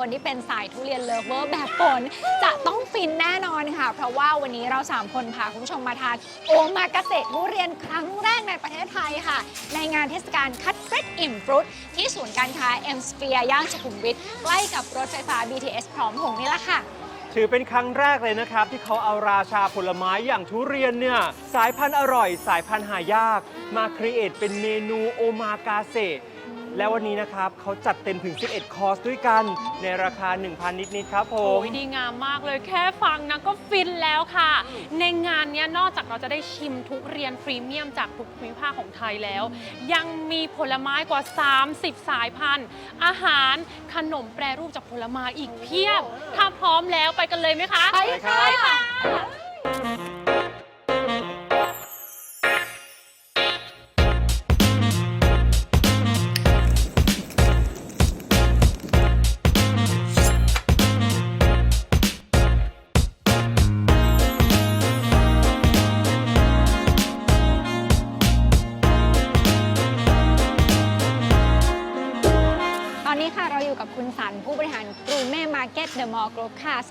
คนที่เป็นสายทุเรียนเลิฟเวอร์แบบฝนจะต้องฟินแน่นอนค่ะ เพราะว่าวันนี้เรา 3 คนพาคุณผู้ชมมาทานโอมากาเสะทุเรียนครั้งแรกในประเทศไทยค่ะ ในงานเทศกาลคัดเฟรชอิ่มฟรุตที่ศูนย์การค้าเอ็มสเฟียย่านสุขุมวิทใกล้กับรถไฟฟ้า BTS พร้อมพงษ์นี่แหละค่ะ ถือเป็นครั้งแรกเลยนะครับ ที่เขาเอาราชาผลไม้อย่างทุเรียนเนี่ย สายพันธุ์อร่อย สายพันธุ์หายาก มาครีเอทเป็นเมนูโอมากาเสะ และวันนี้นะครับเขาจัดเต็มถึง 11 คอร์สด้วยกันในราคา 1,000 นิดๆครับผโอ้ม ยดีงามมากเลยแค่ฟังนะก็ฟินแล้วค่ะ ในงานเนี้ยนอกจากเราจะได้ชิมทุเรียนพรีเมียมจากทุกภูมิภาคของไทยแล้ว ยังมีผลไม้กว่า 30 สายพันธุ์ อาหารขนมแปรรูปจากผลไม้อีกเพียบ ถ้าพร้อมแล้วไปกันเลยไหมคะ ไปค่ะ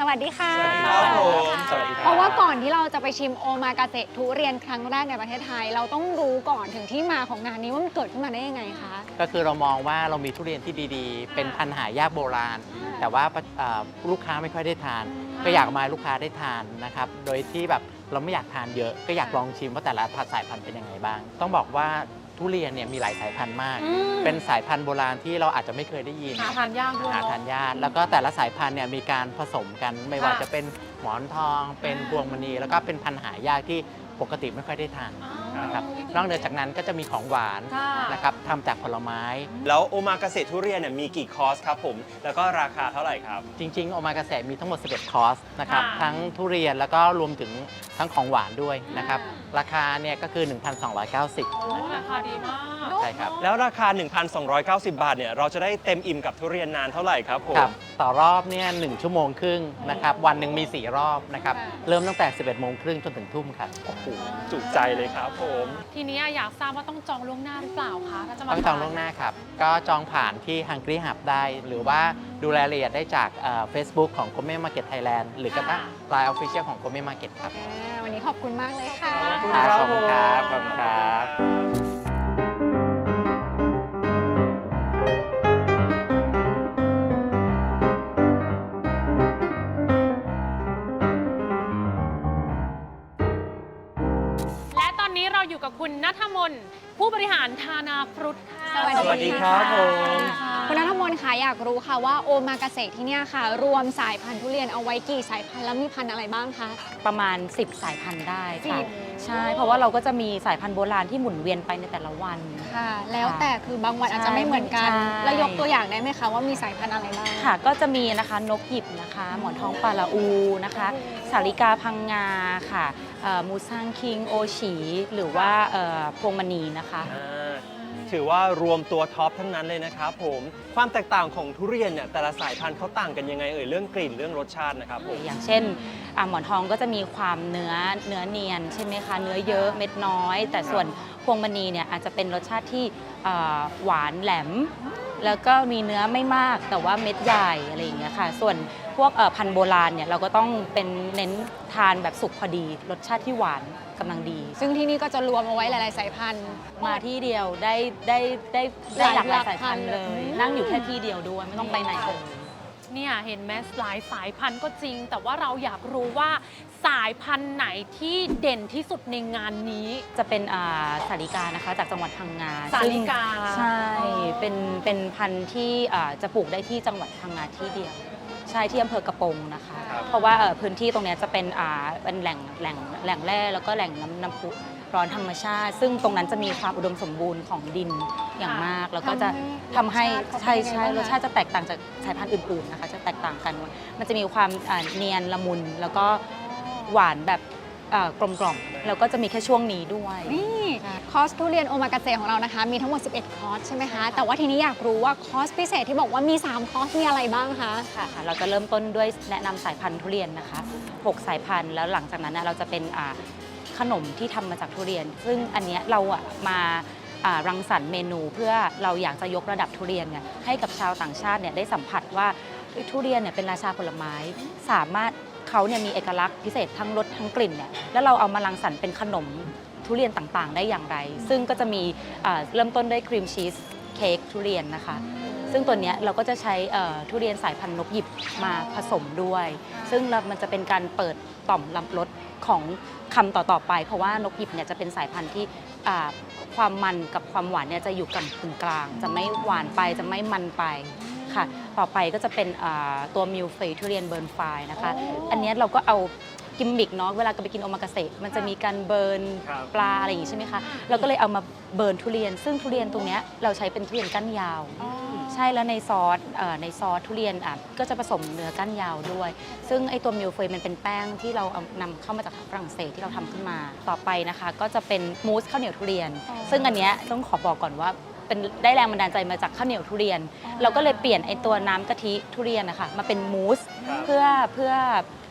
วัสดีค่ะสวัสดีครับผมสวัสดีครับเพราะว่าก่อนที่เราจะไปชิมโอมากาเสะทุเรียนครั้งแรกในประเทศไทย เราต้องรู้ก่อนถึงที่มาของงานนี้ว่ามันเกิดขึ้นมาได้ยังไงคะ ก็คือเรามองว่าเรามีทุเรียนที่ดีๆ เป็นพันธุ์หายากโบราณ แต่ว่าเอ่อลูกค้าไม่ค่อยได้ทาน ก็อยากมาให้ลูกค้าได้ทานนะครับ โดยที่แบบเราไม่อยากทานเยอะ ก็อยากลองชิมว่าแต่ละพันธุ์สายพันธุ์เป็นยังไงบ้าง ต้องบอกว่า ทุเรียนเนี่ยมีหลายสายพันธุ์มาก อืมเป็นสายพันธุ์โบราณที่เราอาจจะไม่เคยได้ยินหาทานยากด้วยหาเนอะทานยากแล้วก็แต่ละสายพันธุ์เนี่ยมีการผสมกันไม่ว่าค่ะจะเป็นหมอนทอง เป็นพวงมณี แล้วก็เป็นพันธุ์หายากที่ปกติไม่ค่อยได้ทานอ๋อนะครับนอกเหนือจากนั้นก็จะมีของหวานค่ะ นะครับทำจากผลไม้ แล้วโอมากาเสะทุเรียนเนี่ยมีกี่คอร์สครับผม แล้วก็ราคาเท่าไหร่ครับ จริงๆ โอมากาเสะมีทั้งหมด 11 คอร์สนะครับ ค่ะทั้งทุเรียนแล้วก็รวมถึงทั้งของหวานด้วยนะครับราคาเนี่ยก็คือ 1,290โอ้ราคาดีมาก ใช่ครับ แล้วราคา 1,290 บาทเนี่ยเราจะได้เต็มอิ่มกับทุเรียนนานเท่าไหร่ครับผม ครับต่อรอบเนี่ยหนึ่งชั่วโมงครึ่งนะครับ วันหนึ่งมี 4 รอบนะครับ ค่ะ เริ่มตั้งแต่ 11โมงครึ่งจนถึงทุ่มครับ โอ้โหจุใจเลยครับผม ทีนี้อยากทราบว่าต้องจองล่วงหน้าหรือเปล่าคะถ้าจะมาต้องจองทานล่วงหน้าครับ ก็จองผ่านที่ Hungry Hub ได้ หรือว่าดูรายละเอียดได้จากเฟซบุ๊กของ g o u r m e t Market Thailand หรือกระทั่ง Line Official ของ g o u r m e t Market ครับอ่าวั นนี้ขอบคุณมากเลยค่ะ ขอบคุณครับครับขอบคุณครับผมขอบคุณครับและตอนนี้เราอยู่กับคุณนัทมนต์ผู้บริหารทานาฟรุตค่ะ สวัสสวัสดีครับผม คุณนัทมนต์คะอยากรู้ค่ะว่าโอมากาเสะที่เนี่ยค่ะ รวมสายพันธุ์ทุเรียนเอาไว้กี่สายพันธุ์แล้วมีพันธุ์อะไรบ้างคะ ประมาณ 10 สายพันธุ์ได้ค่ะสิบใช่ เพราะว่าเราก็จะมีสายพันธุ์โบราณที่หมุนเวียนไปในแต่ละวัน ค่ะ แล้วแต่คือบางวันอาจจะไม่เหมือนกัน ใช่ แล้วยกตัวอย่างได้ไหมคะว่ามีสายพันธุ์อะไรบ้าง ค่ะ ก็จะมีนะคะนกหยิบนะคะ หมอนทองปลาละอูนะคะ สาลิกาพังงาค่ะเอ่อมูซังคิงโอฉีหรือว่าเอ่อพวงมณีนะคะ อ่า ถือว่ารวมตัวท็อปทั้งนั้นเลยนะครับผมความแตกต่างของทุเรียนเนี่ยแต่ละสายพันธุ์เขาต่างกันยังไงเอ่ยเรื่องกลิ่นเรื่องรสชาตินะครับผม อย่างเช่นอะหมอนทองก็จะมีความเนื้อเนื้อเนียนใช่ไหมคะ เนื้อเยอะเม็ดน้อย แต่ส่วนพวงมณีเนี่ยอาจจะเป็นรสชาติที่เอ่อหวานแหลม แล้วก็มีเนื้อไม่มากแต่ว่าเม็ดใหญ่อะไรอย่างเงี้ยค่ะ ส่วนพวกเอ่อพันธุ์โบราณเนี่ยเราก็ต้องเป็นเน้นทานแบบสุกพอดี รสชาติที่หวานกำลังดี ซึ่งที่นี่ก็จะรวมเอาไว้หลาย ๆ สายพันธุ์ มาที่เดียวได้ได้ได้ได้หลากหลายสายพันธุ์เลยอืมนั่งอยู่แค่ที่เดียวด้วยไม่ต้องไปไหนเลย เนี่ยเห็นไหมหลายสายพันธุ์ก็จริง แต่ว่าเราอยากรู้ว่าสายพันธุ์ไหนที่เด่นที่สุดในงานนี้ จะเป็นอ่าสาลิกานะคะ จากจังหวัดพังงาสาลิกาซึ่งใช่เป็นเป็นพันธุ์ที่อ่าจะปลูกได้ที่จังหวัดพังงาที่เดียว ใช่ที่อำเภอกระโปรงนะคะครับเพราะว่าเอ่อพื้นที่ตรงเนี้ยจะเป็นอ่าเป็นแหล่งแหล่งแหล่งแร่แล้วก็แหล่งน้ำน้ำพุ ร้อนธรรมชาติ ซึ่งตรงนั้นจะมีความอุดมสมบูรณ์ของดินอย่างมาก แล้วก็จะทำให้รสใช่ชาติเขาเป็นยังไงบ้างคะใช่รสชาติจะแตกต่างจากสายพันธุ์อื่นๆนะคะ จะแตกต่างกัน มันจะมีความอ่าเนียนละมุนแล้วก็หวานแบบเอ่อกลมกล่อมแล้วก็จะมีแค่ช่วงนี้ด้วย นี่ใช่คอร์สทุเรียนโอมากาเสะของเรานะคะ มีทั้งหมด 11 คอร์สใช่ไหมคะ แต่ว่าทีนี้อยากรู้ว่าคอร์สพิเศษที่บอกว่ามี 3 คอร์สมีอะไรบ้างคะ ค่ะค่ะเราจะเริ่มต้นด้วยแนะนำสายพันธุ์ทุเรียนนะคะ 6 สายพันธุ์แล้วหลังจากนั้นนะเราจะเป็นอ่า ขนมที่ทำมาจากทุเรียน ซึ่งอันเนี้ยเราอะมารังสรรค์เมนูเพื่อเราอยากจะยกระดับทุเรียนไงให้กับชาวต่างชาติเนี่ยได้สัมผัสว่าทุเรียนเนี่ยเป็นราชาผลไม้ สามารถเขาเนี่ยมีเอกลักษณ์พิเศษทั้งรสทั้งกลิ่นเนี่ยแล้วเราเอามารังสรรค์เป็นขนมทุเรียนต่างๆ ได้อย่างไร ซึ่งก็จะมีอ่าเริ่มต้นด้วยครีมชีสเค้กทุเรียนนะคะ ซึ่งตัวเนี้ยเราก็จะใช้เอ่อทุเรียนสายพันธุ์นกหยิบมาผสมด้วย ซึ่งเรามันจะเป็นการเปิดต่อมรับรสของคำต่อๆไป เพราะว่านกหยิบเนี่ยจะเป็นสายพันธุ์ที่อ่าความมันกับความหวานเนี่ยจะอยู่กำกึ่งกลาง จะไม่หวานไปจะไม่มันไปค่ะ ต่อไปก็จะเป็นอ่าตัวมิลเฟยทุเรียนเบิร์นไฟนะคะ อันเนี้ยเราก็เอา กิมมิกเนาะเวลาก็ไปกินโอมากาเสะมันจะมีการเบิร์นครับปลาอะไรอย่างงี้ใช่ไหมคะเราก็เลยเอามาเบิร์นทุเรียน ซึ่งทุเรียนตรงเนี้ยเราใช้เป็นทุเรียนก้านยาวใช่แล้วในซอสเอ่อในซอสทุเรียนอะก็จะผสมเนื้อก้านยาวด้วย ซึ่งไอตัวมิลเฟยมันเป็นแป้งที่เราเอานำเข้ามาจากฝรั่งเศสที่เราทำขึ้นมาต่อไปนะคะ ก็จะเป็นมูสข้าวเหนียวทุเรียน อ๋อซึ่งอันเนี้ยต้องขอบอกก่อนว่าเป็นได้แรงบันดาลใจมาจากข้าวเหนียวทุเรียนเราก็เลยเปลี่ยนไอตัวน้ำกะทิทุเรียนนะคะมาเป็นมูสครับ เพื่อเพื่อ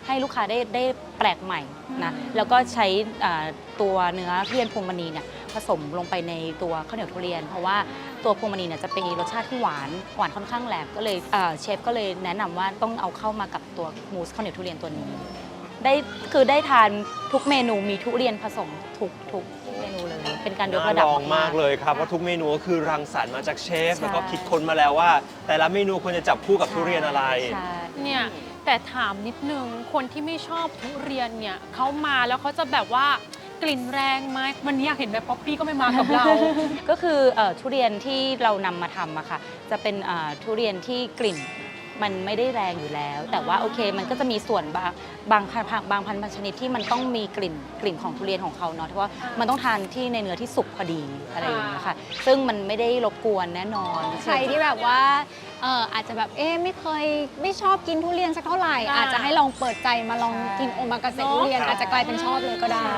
ให้ลูกค้าได้ได้แปลกใหม่นะแล้วก็ใช้อ่าตัวเนื้อทุเรียนพวงมณีเนี่ยผสมลงไปในตัวข้าวเหนียวทุเรียน เพราะว่าตัวพวงมณีเนี่ยจะเป็นรสชาติที่หวานหวานค่อนข้างแหลมก็เลยเอ่อเชฟก็เลยแนะนำว่าต้องเอาเข้ามากับตัวมูสข้าวเหนียวทุเรียนตัวนี้ ได้คือได้ทานทุกเมนูมีทุเรียนผสมทุกทุกเมนูเลยเป็นการยกน่าระดับลองมากเลยครับเพราะทุกเมนูก็คือรังสรรค์มาจากเชฟใช่แล้วก็คิดค้นมาแล้วว่า แต่ละเมนูควรจะจับคู่กับทุเรียนอะไรใช่เนี่ย แต่ถามนิดนึง คนที่ไม่ชอบทุเรียนเนี่ยเขามาแล้วเขาจะแบบว่ากลิ่นแรงไหมวันนี้อยากเห็นแบบป๊อปปี้ก็ไม่มากับเรา ก็คือเอ่อทุเรียนที่เรานำมาทำอะค่ะ จะเป็นเอ่อทุเรียนที่กลิ่น มันไม่ได้แรงอยู่แล้ว แต่ว่าโอเคมันก็จะมีส่วนบางบางพันธุ์บางพันธุ์ชนิดที่มันต้องมีกลิ่นกลิ่นของทุเรียนของเขาเนาะเพราะว่ามันต้องทานที่ในเนื้อที่สุกพอดีอะไรอย่างเงี้ยค่ะ ซึ่งมันไม่ได้รบกวนแน่นอน ใครที่แบบว่าเอออาจจะแบบเอ๊ะไม่เคยไม่ชอบกินทุเรียนสักเท่าไหร่ อ่า อาจจะให้ลองเปิดใจมาลองกินโอมากาเสะเนอะทุเรียนครับอาจจะกลายเป็นชอบเลยก็ได้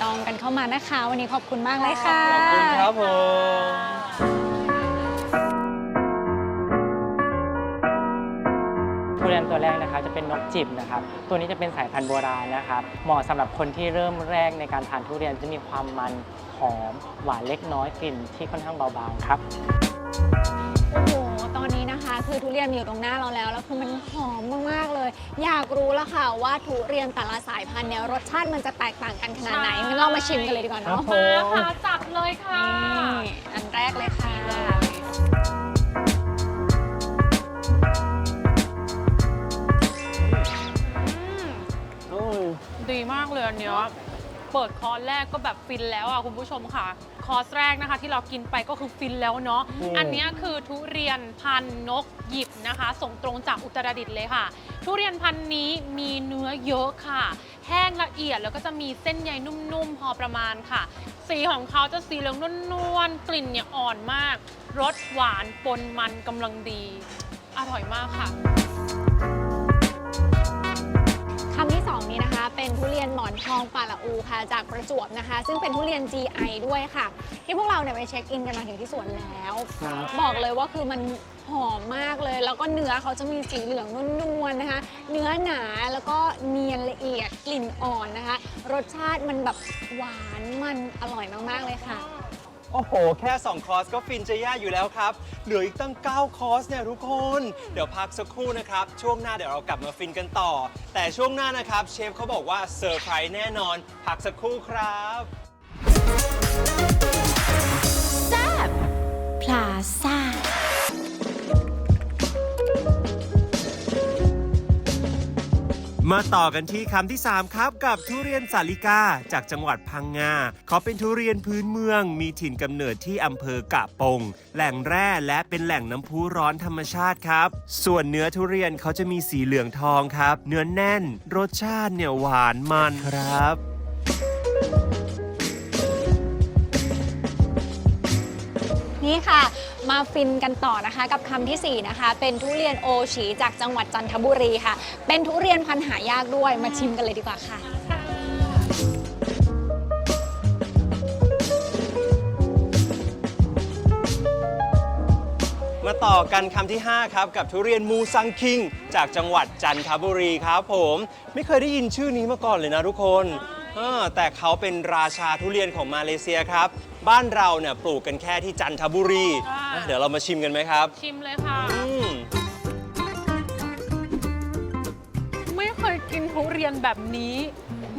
จองกันเข้ามานะคะ วันนี้ขอบคุณมากเลยค่ะ ขอบคุณครับผม ทุเรียนตัวแรกนะครับจะเป็นนกจิบนะครับ ตัวนี้จะเป็นสายพันธุ์โบราณนะครับ เหมาะสำหรับคนที่เริ่มแรกในการทานทุเรียนจะมีความมันหอมหวานเล็กน้อยกลิ่นที่ค่อนข้างเบาๆครับโอ้โหตอนนี้นะคะ คือทุเรียนมีอยู่ตรงหน้าเราแล้ว แล้วคือมันหอมมากๆเลย อยากรู้แล้วค่ะว่าทุเรียนแต่ละสายพันธุ์เนี่ยรสชาติมันจะแตกต่างกันขนาดไหนใช่งั้นเรามาชิมกันเลยดีกว่าเนาะมาค่ะจัดเลยค่ะนี่อันแรกเลยค่ะ ดีมากเลยอันเนี้ยเปิดคอร์สแรกก็แบบฟินแล้วอะคุณผู้ชมค่ะ คอร์สแรกนะคะที่เรากินไปก็คือฟินแล้วเนาะอืม อันเนี้ยคือทุเรียนพันธุ์นกหยิบนะคะ ส่งตรงจากอุตรดิตถ์เลยค่ะ ทุเรียนพันธุ์นี้มีเนื้อเยอะค่ะ แห้งละเอียดแล้วก็จะมีเส้นใยนุ่มๆพอประมาณค่ะ สีของเขาจะสีเหลืองนวลๆกลิ่นเนี่ยอ่อนมากรสหวานปนมันกำลังดี อร่อยมากค่ะ ทุเรียนหมอนทองป่าละอูค่ะจากประจวบนะคะ ซึ่งเป็นทุเรียน GI ด้วยค่ะ ที่พวกเราเนี่ยไปเช็คอินกันมาถึงที่สวนแล้วบอกเลยว่าคือมันหอมมากเลย แล้วก็เนื้อเขาจะมีสีเหลืองนวลๆนะคะ เนื้อหนาแล้วก็เนียนละเอียดกลิ่นอ่อนนะคะ รสชาติมันแบบหวานมันอร่อยมากๆเลยค่ะ โอ้โห แค่ 2 คอร์สก็ฟินจะแย่อยู่แล้วครับ เหลืออีกตั้ง 9 คอร์สเนี่ยทุกคน เดี๋ยวพักสักครู่นะครับ ช่วงหน้าเดี๋ยวเรากลับมาฟินกันต่อ แต่ช่วงหน้านะครับเชฟเขาบอกว่าเซอร์ไพรส์แน่นอน พักสักครู่ครับพลาซ่า มาต่อกันที่คำที่ 3 ครับกับทุเรียนสาลิกาจากจังหวัดพังงาเขาเป็นทุเรียนพื้นเมือง มีถิ่นกำเนิดที่อำเภอกะปง แหล่งแร่และเป็นแหล่งน้ำพุร้อนธรรมชาติครับ ส่วนเนื้อทุเรียนเขาจะมีสีเหลืองทองครับ เนื้อแน่น รสชาติเนี่ยหวานมันครับนี่ค่ะ มาฟินกันต่อนะคะ กับคำทีสี่ 4 นะคะ เป็นทุเรียนโอชีจากจังหวัดจันทบุรีค่ะ เป็นทุเรียนพันธุ์หายากด้วยมาชิมกันเลยดีกว่าค่ะ มาต่อกันคำที่ 5 ครับ กับทุเรียนมูซังคิง จากจังหวัดจันทบุรีครับผม ไม่เคยได้ยินชื่อนี้มาก่อนเลยนะทุกคน เออแต่เขาเป็นราชาทุเรียนของมาเลเซียครับ บ้านเราเนี่ยปลูกกันแค่ที่จันทบุรีค่ะอะเดี๋ยวเรามาชิมกันไหมครับ ชิมเลยค่ะ อืมไม่เคยกินทุเรียนแบบนี้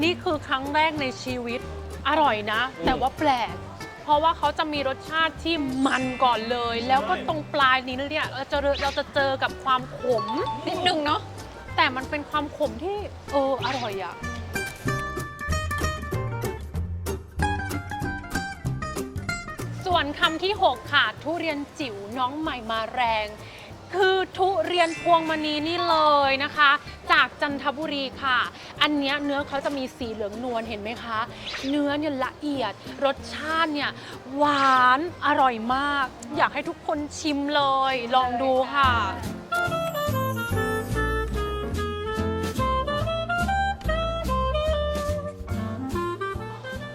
นี่คือครั้งแรกในชีวิต อร่อยนะ แต่ว่าแปลก เพราะว่าเขาจะมีรสชาติที่มันก่อนเลย แล้วก็ตรงปลายนี้เนี่ยเราจะเราจะเจอกับความขมนิดนึงเนาะแต่มันเป็นความขมที่เอออร่อยอะ วนคำที่ 6 ค่ะ ทุเรียนจิ๋วน้องใหม่มาแรง คือทุเรียนพวงมณีนี่เลยนะคะ จากจันทบุรีค่ะ อันเนี้ยเนื้อเขาจะมีสีเหลืองนวลเห็นไหมคะ เนื้อเนี่ยละเอียด รสชาติเนี่ยหวานอร่อยมาก อยากให้ทุกคนชิมเลย ลองดูค่ะ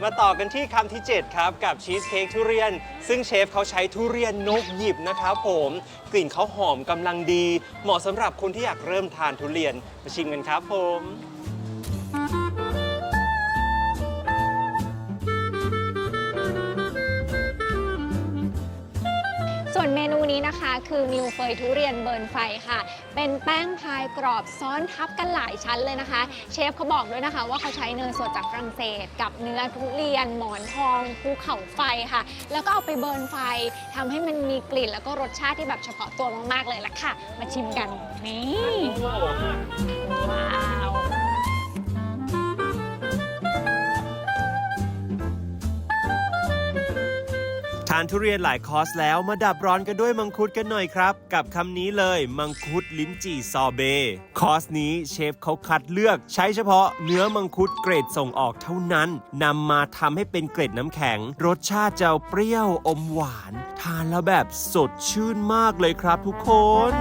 มาต่อกันที่คำที่ 7 ครับ กับชีสเค้กทุเรียน ซึ่งเชฟเขาใช้ทุเรียนนกหยิบนะครับผมกลิ่นเขาหอมกำลังดี เหมาะสำหรับคนที่อยากเริ่มทานทุเรียนมาชิมกันครับผม ส่วนเมนูนี้นะคะคือมิวเฟยทุเรียนเบิร์นไฟค่ะ เป็นแป้งพายกรอบซ้อนทับกันหลายชั้นเลยนะคะ เชฟเขาบอกด้วยนะคะว่าเขาใช้เนยสดจากฝรั่งเศส กับเนื้อทุเรียนหมอนทองภูเขาไฟค่ะ แล้วก็เอาไปเบิร์นไฟทำให้มันมีกลิ่น แล้วก็รสชาติที่แบบเฉพาะตัวมากๆเลยละค่ะ มาชิมกันนี่ว้าว ทานทุเรียนหลายคอร์สแล้วมาดับร้อนกันด้วยมังคุดกันหน่อยครับ กับคำนี้เลยมังคุดลิ้นจี่ซอเบคอร์สนี้เชฟเขาคัดเลือกใช้เฉพาะเนื้อมังคุดเกรดส่งออกเท่านั้นนำมาทำให้เป็นเกรดน้ำแข็ง รสชาติจะเปรี้ยวอมหวาน ทานแล้วแบบสดชื่นมากเลยครับทุกคน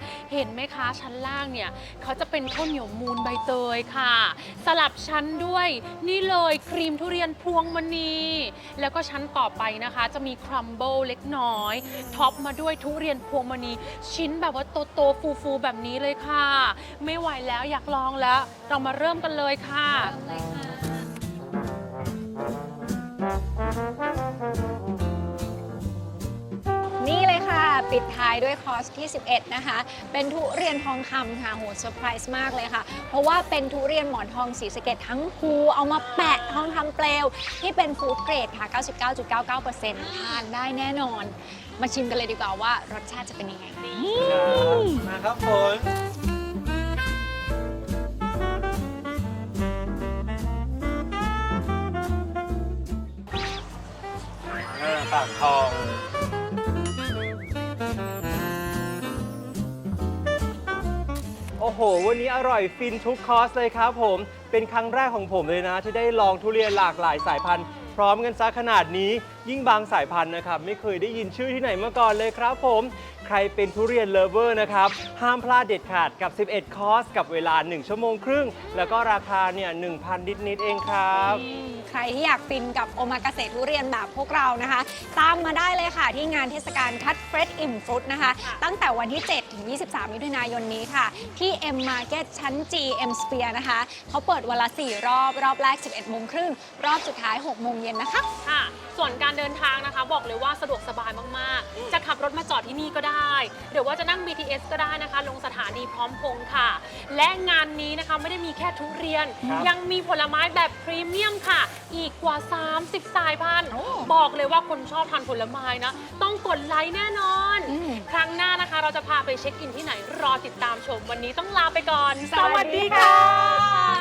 เรียนค่ะเห็นไหมคะชั้นล่างเนี่ยเขาจะเป็นข้าวเหนียวมูนใบเตยค่ะ สลับชั้นด้วยนี่เลยครีมทุเรียนพวงมณี แล้วก็ชั้นต่อไปนะคะ จะมีครัมเบิลเล็กน้อยท็อปมาด้วยทุเรียนพวงมณี ชิ้นแบบว่าโตๆฟูๆแบบนี้เลยค่ะ ไม่ไหวแล้วอยากลองแล้ว เรามาเริ่มกันเลยค่ะนี่ ปิดท้ายด้วยคอร์สที่ 11 นะคะ เป็นทุเรียนทองคำค่ะโหเซอร์ไพรส์มากเลยค่ะ เพราะว่าเป็นทุเรียนหมอนทองสีสเก็ดทั้งภูเอามาแปะทองคำเปลว ที่เป็นฟูดเกรดค่ะ 99.99%ทานได้แน่นอน มาชิมกันเลยดีกว่าว่ารสชาติจะเป็นยังไงมาครับผมปากทอง โอ้โห วันนี้อร่อยฟินทุกคอร์สเลยครับผม เป็นครั้งแรกของผมเลยนะ ที่ได้ลองทุเรียนหลากหลายสายพันธุ์ พร้อมกันซะขนาดนี้ ยิ่งบางสายพันธุ์นะครับ ไม่เคยได้ยินชื่อที่ไหนมาก่อนเลยครับผม ใครเป็นทุเรียนเลเวอร์นะครับ ห้ามพลาดเด็ดขาดกับ 11 คอร์ส กับเวลา 1 ชั่วโมงครึ่ง แล้วก็ราคาเนี่ย 1,000 นิดๆเองครับใครที่อยากฟินกับโอมากาเสทุเรียนแบบพวกเรานะคะ ตามมาได้เลยค่ะที่งานเทศกาลคัดเฟรชอิ่มฟรุตนะคะ ตั้งแต่วันที่ 7 ถึง 23 มิถุนายนนี้ค่ะ ที่ M Market ชั้น G M Sphere นะคะ เขาเปิดวันละ 4 รอบ รอบแรก 11โมงครึ่ง รอบสุดท้าย 6 โมงเย็นนะคะ ค่ะ ส่วนการเดินทางนะคะ บอกเลยว่าสะดวกสบายมาก ๆ จะขับรถมาจอดที่นี่ก็ได้ หรือว่าจะนั่ง BTS ก็ได้นะคะ ลงสถานีพร้อมพงษ์ค่ะ และงานนี้นะคะไม่ได้มีแค่ทุเรียนครับยังมีผลไม้แบบพรีเมียมค่ะอีกกว่า 30 สายพันธุ์โอ้บอกเลยว่าคนชอบทานผลไม้นะ ต้องกดไลค์แน่นอนอืมครั้งหน้านะคะ เราจะพาไปเช็คอินที่ไหนรอติดตามชม วันนี้ต้องลาไปก่อน สวัสดีค่ะ